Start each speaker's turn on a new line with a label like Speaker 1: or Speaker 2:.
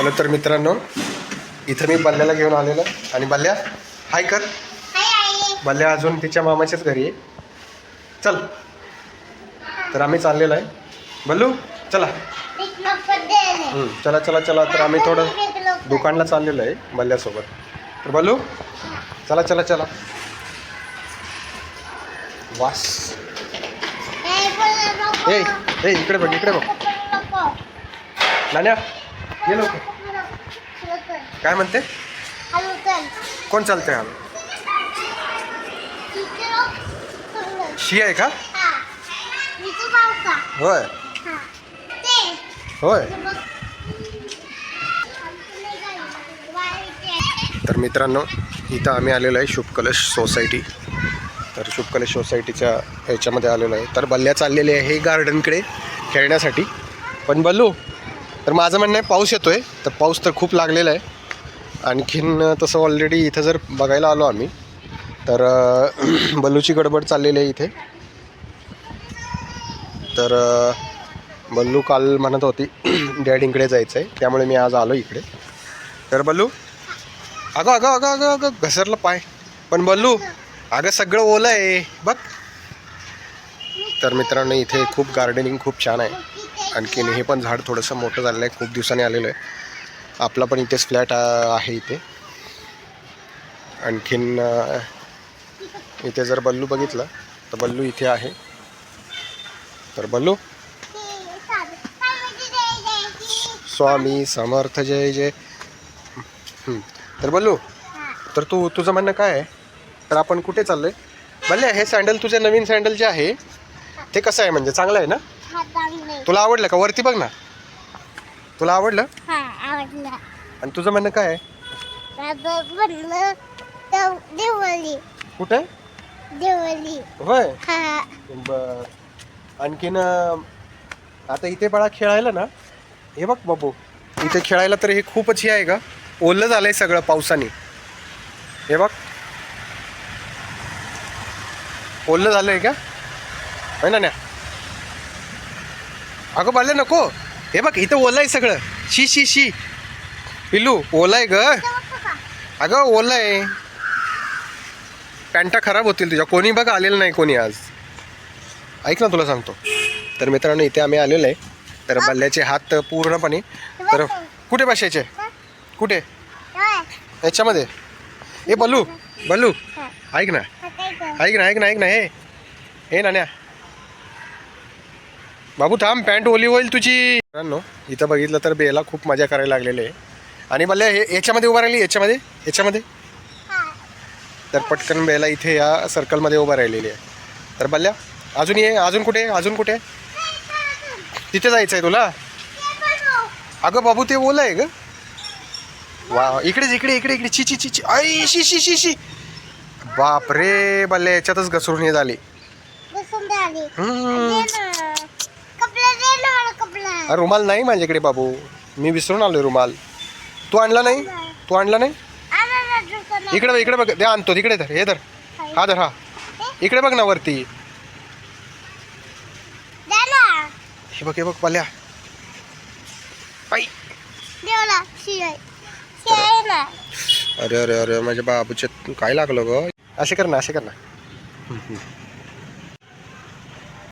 Speaker 1: Hello तर मित्रांनो इथं मी बल्ल्याला घेऊन आलेलो. आणि बल्ल्या हाय कर. बल्ल्या अजून तिच्या मामाच्याच घरी आहे. चल. तर आम्ही चाललेलो आहे. बल्लू चला. चला चला चला. तर आम्ही थोडं दुकानला चाललेलो आहे बल्ल्यासोबत. तर बल्लू चला चला चला. वास. ए ए इकडे बघ इकडे बघ. नाण्या. ये लवकर. काय म्हणते? कोण चालतंय आम्ही शी आहे का? होय. होय. तर मित्रांनो इथं आम्ही आलेलो आहे शुभकलश सोसायटी. तर शुभकलश सोसायटीच्या ह्याच्यामध्ये आलेलो आहे. तर बल्ल्या चाललेले आहे गार्डनकडे खेळण्यासाठी. पण बल्लू तर माझं म्हणणं आहे पाऊस येतो आहे तर पाऊस तर खूप लागलेला आहे. आणखीन तसं ऑलरेडी इथं जर बघायला आलो आम्ही तर बल्लूची गडबड चाललेली आहे इथे. तर बल्लू काल म्हणत होती डॅडींकडे जायचं आहे त्यामुळे मी आज आलो इकडे. तर बल्लू अगं अगं अगं अगं अगं घसरलं पाय. पण बल्लू अगं सगळं ओलं आहे. बघ तर मित्रांनो इथे खूप गार्डनिंग खूप छान आहे. आणखीन हे पण झाड थोडंसं मोठं झालेलं आहे खूप दिवसांनी आलेलं आहे. आपला पण इथेच फ्लॅट आहे इथे. आणखीन इथे जर बल्लू बघितलं तर बल्लू इथे आहे. तर बल्लू? स्वामी समर्थ जय जय. तर बल्लू तर तू तुझं म्हणणं काय आहे? तर आपण कुठे चाललोय? बल्ले हे सँडल तुझे नवीन सँडल जे आहे ते कसं आहे म्हणजे चांगलं आहे ना? तुला आवडलं का? वरती बघ ना. तुला आवडलं? आणि तुझं म्हणणं काय आहे?
Speaker 2: देवली
Speaker 1: कुठे?
Speaker 2: देवली
Speaker 1: होय?
Speaker 2: हा.
Speaker 1: बर. आणखीन अं, आता इथे बाळा खेळायला ना? हे बघ बाबू इथे खेळायला तर हे खूपच हे आहे का ओलं झालंय सगळं पावसाने. हे बघ. ओलं झालंय का? होय ना न्या अगं बाले नको. हे बघ इथं ओलं आहे सगळं. शी शी शी. पिल्लू ओलं आहे ग. अगं ओलं आहे पॅन्टा खराब होतील तुझ्या. कोणी बघ आलेलं नाही कोणी आज. ऐक ना तुला सांगतो. तर मित्रांनो इथे आम्ही आलेलो आहे. तर बल्ल्याचे हात पूर्णपणे तर कुठे बसायचे? कुठे? याच्यामध्ये. ए बल्लू. बल्लू. ऐक ना. ऐक ना ऐक ना ऐक ना. हे. हे नाण्या. बाबू थांब पॅन्ट ओली होईल तुझी. मित्रांनो इथं बघितलं तर बेला खूप मजा करायला लागलेली आहे. आणि बल्ल्या हे याच्यामध्ये उभा राहिली याच्यामध्ये याच्यामध्ये? तर पटकन बेला इथे या सर्कलमध्ये उभा राहिलेली आहे. तर बल्ल्या अजून ये अजून कुठे अजून कुठे? तिथे जायचं आहे तुला? अगं बाबू ते ओलं आहे ग. वा इकडेच इकडे इकडे इकडे. ची ची ची ची. आई शी शी शी शी. बाप रे बल्ले याच्यातच घसरून हे झाली. अरे रुमाल नाही माझ्याकडे बाबू. मी विसरून आलोय रुमाल. तू आणला नाही? तू आणला नाही. इकडे इकडे बघ. ते आणतो. तिकडे धर. हे धर. हा धर, हा. इकडे बघ ना वरती. हे बघ, हे अरे अरे अरे, माझ्या बाबूचे काय लागलं ग? असे कर ना, असे कर ना.